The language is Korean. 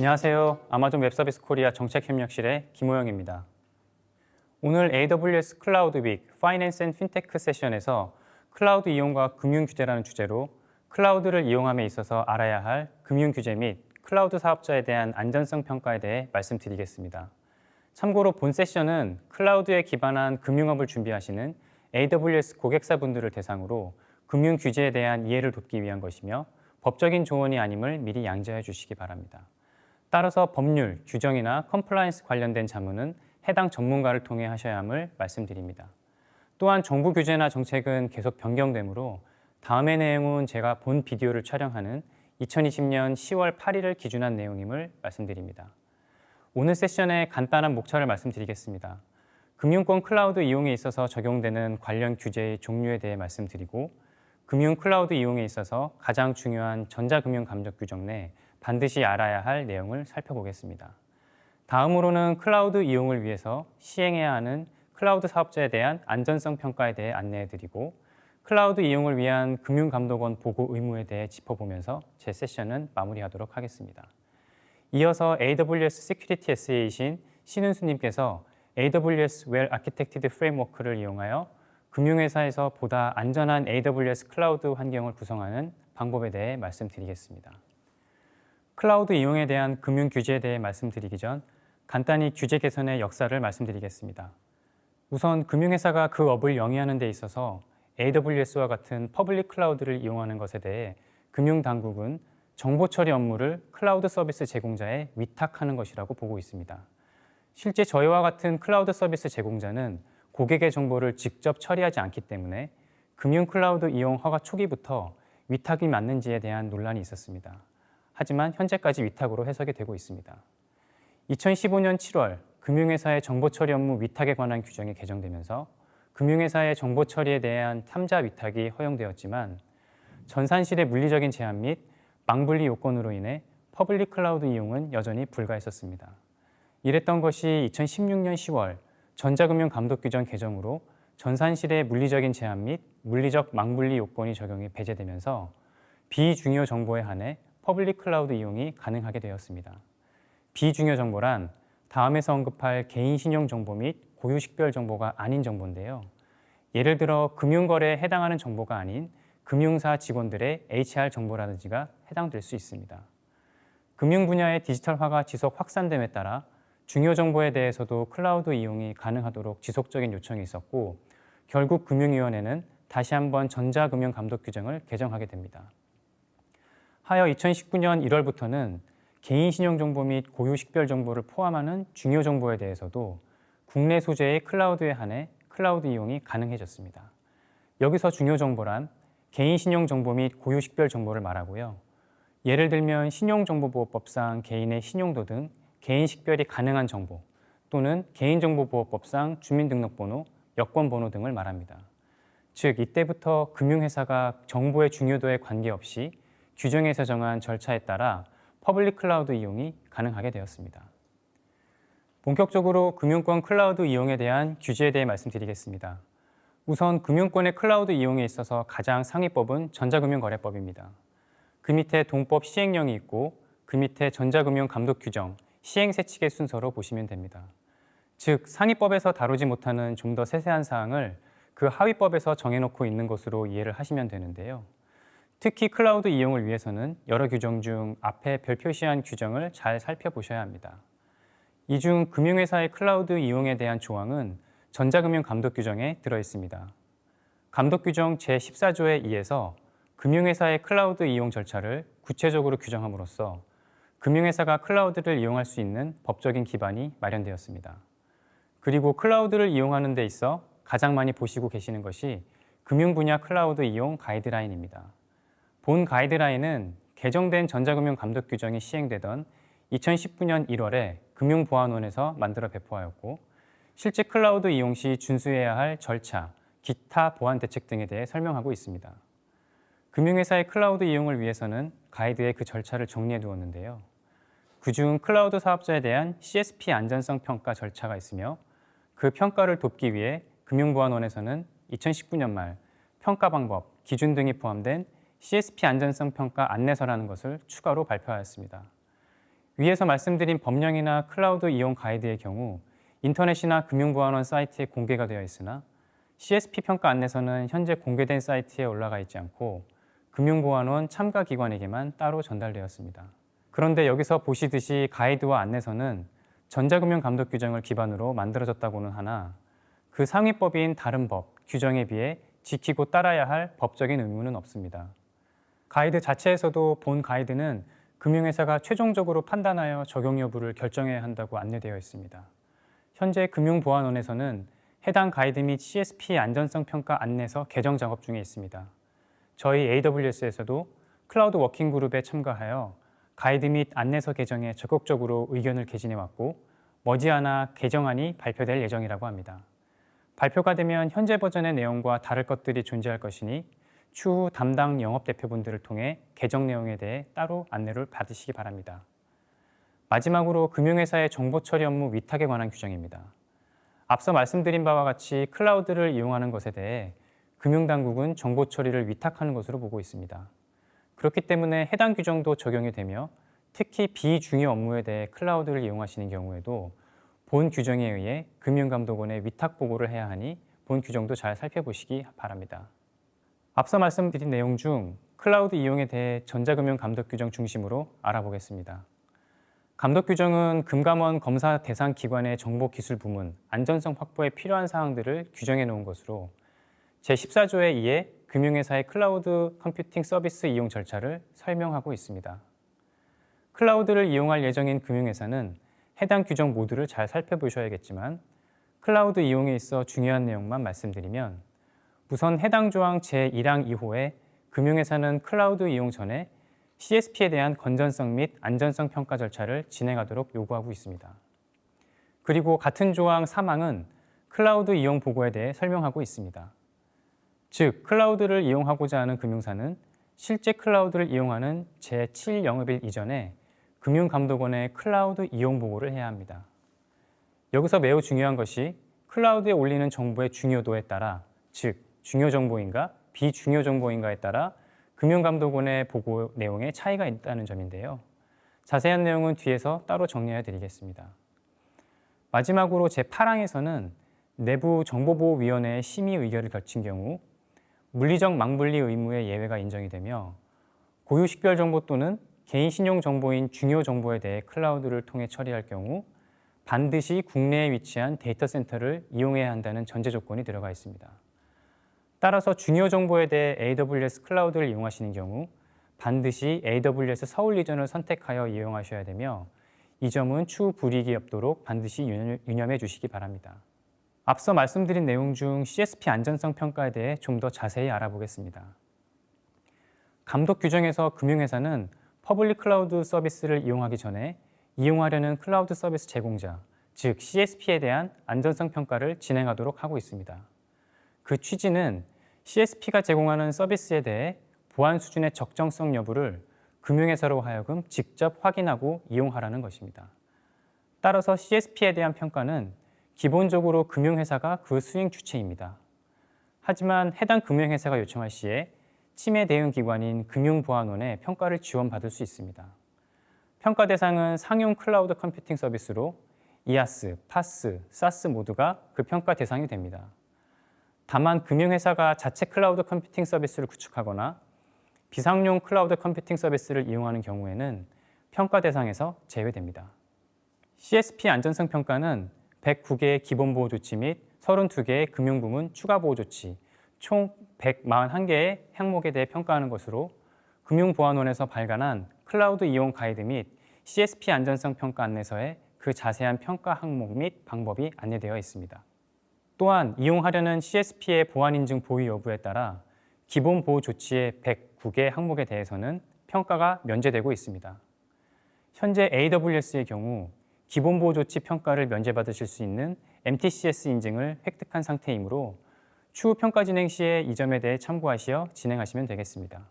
안녕하세요. 아마존 웹서비스 코리아 정책협력실의 김호영입니다. 오늘 AWS 클라우드 윅 파이낸스 앤 핀테크 세션에서 클라우드 이용과 금융 규제라는 주제로 클라우드를 이용함에 있어서 알아야 할 금융 규제 및 클라우드 사업자에 대한 안전성 평가에 대해 말씀드리겠습니다. 참고로 본 세션은 클라우드에 기반한 금융업을 준비하시는 AWS 고객사분들을 대상으로 금융 규제에 대한 이해를 돕기 위한 것이며 법적인 조언이 아님을 미리 양지해 주시기 바랍니다. 따라서 법률, 규정이나 컴플라이언스 관련된 자문은 해당 전문가를 통해 하셔야 함을 말씀드립니다. 또한 정부 규제나 정책은 계속 변경되므로 다음의 내용은 제가 본 비디오를 촬영하는 2020년 10월 8일을 기준한 내용임을 말씀드립니다. 오늘 세션의 간단한 목차를 말씀드리겠습니다. 금융권 클라우드 이용에 있어서 적용되는 관련 규제의 종류에 대해 말씀드리고 금융 클라우드 이용에 있어서 가장 중요한 전자금융 감독 규정 내 반드시 알아야 할 내용을 살펴보겠습니다. 다음으로는 클라우드 이용을 위해서 시행해야 하는 클라우드 사업자에 대한 안전성 평가에 대해 안내해 드리고 클라우드 이용을 위한 금융감독원 보고 의무에 대해 짚어보면서 제 세션은 마무리하도록 하겠습니다. 이어서 AWS Security SA이신 신은수님께서 AWS Well Architected Framework를 이용하여 금융회사에서 보다 안전한 AWS 클라우드 환경을 구성하는 방법에 대해 말씀드리겠습니다. 클라우드 이용에 대한 금융 규제에 대해 말씀드리기 전 간단히 규제 개선의 역사를 말씀드리겠습니다. 우선 금융회사가 그 업을 영위하는 데 있어서 AWS와 같은 퍼블릭 클라우드를 이용하는 것에 대해 금융당국은 정보 처리 업무를 클라우드 서비스 제공자에 위탁하는 것이라고 보고 있습니다. 실제 저희와 같은 클라우드 서비스 제공자는 고객의 정보를 직접 처리하지 않기 때문에 금융 클라우드 이용 허가 초기부터 위탁이 맞는지에 대한 논란이 있었습니다. 하지만 현재까지 위탁으로 해석이 되고 있습니다. 2015년 7월 금융회사의 정보 처리 업무 위탁에 관한 규정이 개정되면서 금융회사의 정보 처리에 대한 탐자 위탁이 허용되었지만 전산실의 물리적인 제한 및 망분리 요건으로 인해 퍼블릭 클라우드 이용은 여전히 불가했었습니다. 이랬던 것이 2016년 10월 전자금융 감독 규정 개정으로 전산실의 물리적인 제한 및 물리적 망분리 요건이 적용이 배제되면서 비중요 정보에 한해 퍼블릭 클라우드 이용이 가능하게 되었습니다. 비중요 정보란 다음에서 언급할 개인 신용 정보 및 고유 식별 정보가 아닌 정보인데요. 예를 들어 금융거래에 해당하는 정보가 아닌 금융사 직원들의 HR 정보라든지가 해당될 수 있습니다. 금융 분야의 디지털화가 지속 확산됨에 따라 중요 정보에 대해서도 클라우드 이용이 가능하도록 지속적인 요청이 있었고 결국 금융위원회는 다시 한번 전자금융 감독 규정을 개정하게 됩니다. 하여 2019년 1월부터는 개인 신용 정보 및 고유 식별 정보를 포함하는 중요 정보에 대해서도 국내 소재의 클라우드에 한해 클라우드 이용이 가능해졌습니다. 여기서 중요 정보란 개인 신용 정보 및 고유 식별 정보를 말하고요. 예를 들면 신용정보보호법상 개인의 신용도 등 개인 식별이 가능한 정보 또는 개인정보보호법상 주민등록번호, 여권번호 등을 말합니다. 즉 이때부터 금융회사가 정보의 중요도에 관계없이 규정에서 정한 절차에 따라 퍼블릭 클라우드 이용이 가능하게 되었습니다. 본격적으로 금융권 클라우드 이용에 대한 규제에 대해 말씀드리겠습니다. 우선 금융권의 클라우드 이용에 있어서 가장 상위법은 전자금융거래법입니다. 그 밑에 동법 시행령이 있고 그 밑에 전자금융 감독 규정, 시행세칙의 순서로 보시면 됩니다. 즉 상위법에서 다루지 못하는 좀 더 세세한 사항을 그 하위법에서 정해놓고 있는 것으로 이해를 하시면 되는데요. 특히 클라우드 이용을 위해서는 여러 규정 중 앞에 별 표시한 규정을 잘 살펴보셔야 합니다. 이 중 금융회사의 클라우드 이용에 대한 조항은 전자금융 감독 규정에 들어 있습니다. 감독 규정 제14조에 의해서 금융회사의 클라우드 이용 절차를 구체적으로 규정함으로써 금융회사가 클라우드를 이용할 수 있는 법적인 기반이 마련되었습니다. 그리고 클라우드를 이용하는 데 있어 가장 많이 보시고 계시는 것이 금융 분야 클라우드 이용 가이드라인입니다. 본 가이드라인은 개정된 전자금융 감독 규정이 시행되던 2019년 1월에 금융보안원에서 만들어 배포하였고 실제 클라우드 이용 시 준수해야 할 절차, 기타 보안 대책 등에 대해 설명하고 있습니다. 금융회사의 클라우드 이용을 위해서는 가이드에 그 절차를 정리해 두었는데요. 그중 클라우드 사업자에 대한 CSP 안전성 평가 절차가 있으며 그 평가를 돕기 위해 금융보안원에서는 2019년 말 평가 방법, 기준 등이 포함된 CSP 안전성 평가 안내서라는 것을 추가로 발표하였습니다. 위에서 말씀드린 법령이나 클라우드 이용 가이드의 경우 인터넷이나 금융보안원 사이트에 공개가 되어 있으나 CSP 평가 안내서는 현재 공개된 사이트에 올라가 있지 않고 금융보안원 참가 기관에게만 따로 전달되었습니다. 그런데 여기서 보시듯이 가이드와 안내서는 전자금융 감독 규정을 기반으로 만들어졌다고는 하나 그 상위법인 다른 법, 규정에 비해 지키고 따라야 할 법적인 의무는 없습니다. 가이드 자체에서도 본 가이드는 금융회사가 최종적으로 판단하여 적용 여부를 결정해야 한다고 안내되어 있습니다. 현재 금융보안원에서는 해당 가이드 및 CSP 안전성 평가 안내서 개정 작업 중에 있습니다. 저희 AWS에서도 클라우드 워킹 그룹에 참가하여 가이드 및 안내서 개정에 적극적으로 의견을 개진해 왔고 머지않아 개정안이 발표될 예정이라고 합니다. 발표가 되면 현재 버전의 내용과 다를 것들이 존재할 것이니 추후 담당 영업 대표분들을 통해 개정 내용에 대해 따로 안내를 받으시기 바랍니다. 마지막으로 금융회사의 정보 처리 업무 위탁에 관한 규정입니다. 앞서 말씀드린 바와 같이 클라우드를 이용하는 것에 대해 금융당국은 정보 처리를 위탁하는 것으로 보고 있습니다. 그렇기 때문에 해당 규정도 적용이 되며 특히 비중요 업무에 대해 클라우드를 이용하시는 경우에도 본 규정에 의해 금융감독원에 위탁 보고를 해야 하니 본 규정도 잘 살펴보시기 바랍니다. 앞서 말씀드린 내용 중 클라우드 이용에 대해 전자금융 감독 규정 중심으로 알아보겠습니다. 감독 규정은 금감원 검사 대상 기관의 정보 기술 부문 안전성 확보에 필요한 사항들을 규정해 놓은 것으로 제14조에 의해 금융회사의 클라우드 컴퓨팅 서비스 이용 절차를 설명하고 있습니다. 클라우드를 이용할 예정인 금융회사는 해당 규정 모두를 잘 살펴보셔야겠지만 클라우드 이용에 있어 중요한 내용만 말씀드리면 우선 해당 조항 제1항 2호에 금융회사는 클라우드 이용 전에 CSP에 대한 건전성 및 안전성 평가 절차를 진행하도록 요구하고 있습니다. 그리고 같은 조항 3항은 클라우드 이용 보고에 대해 설명하고 있습니다. 즉, 클라우드를 이용하고자 하는 금융사는 실제 클라우드를 이용하는 제7 영업일 이전에 금융감독원에 클라우드 이용 보고를 해야 합니다. 여기서 매우 중요한 것이 클라우드에 올리는 정보의 중요도에 따라, 즉, 중요 정보인가 비중요 정보인가에 따라 금융감독원의 보고 내용에 차이가 있다는 점인데요. 자세한 내용은 뒤에서 따로 정리해 드리겠습니다. 마지막으로 제8항에서는 내부 정보보호위원회의 심의 의결을 거친 경우 물리적 망분리 의무의 예외가 인정이 되며 고유 식별 정보 또는 개인 신용 정보인 중요 정보에 대해 클라우드를 통해 처리할 경우 반드시 국내에 위치한 데이터 센터를 이용해야 한다는 전제 조건이 들어가 있습니다. 따라서 중요 정보에 대해 AWS 클라우드를 이용하시는 경우 반드시 AWS 서울 리전을 선택하여 이용하셔야 되며 이 점은 추후 불이익이 없도록 반드시 유념해 주시기 바랍니다. 앞서 말씀드린 내용 중 CSP 안전성 평가에 대해 좀 더 자세히 알아보겠습니다. 감독 규정에서 금융회사는 퍼블릭 클라우드 서비스를 이용하기 전에 이용하려는 클라우드 서비스 제공자, 즉 CSP에 대한 안전성 평가를 진행하도록 하고 있습니다. 그 취지는 CSP가 제공하는 서비스에 대해 보안 수준의 적정성 여부를 금융회사로 하여금 직접 확인하고 이용하라는 것입니다. 따라서 CSP에 대한 평가는 기본적으로 금융회사가 그 수행 주체입니다. 하지만 해당 금융회사가 요청할 시에 침해 대응 기관인 금융보안원의 평가를 지원받을 수 있습니다. 평가 대상은 상용 클라우드 컴퓨팅 서비스로 이아스, 파스, 사스 모두가 그 평가 대상이 됩니다. 다만 금융회사가 자체 클라우드 컴퓨팅 서비스를 구축하거나 비상용 클라우드 컴퓨팅 서비스를 이용하는 경우에는 평가 대상에서 제외됩니다. CSP 안전성 평가는 109개의 기본 보호 조치 및 32개의 금융 부문 추가 보호 조치, 총 141개의 항목에 대해 평가하는 것으로 금융보안원에서 발간한 클라우드 이용 가이드 및 CSP 안전성 평가 안내서에 그 자세한 평가 항목 및 방법이 안내되어 있습니다. 또한 이용하려는 CSP의 보안 인증 보유 여부에 따라 기본 보호 조치의 109개 항목에 대해서는 평가가 면제되고 있습니다. 현재 AWS의 경우 기본 보호 조치 평가를 면제받으실 수 있는 MTCS 인증을 획득한 상태이므로 추후 평가 진행 시에 이 점에 대해 참고하시어 진행하시면 되겠습니다.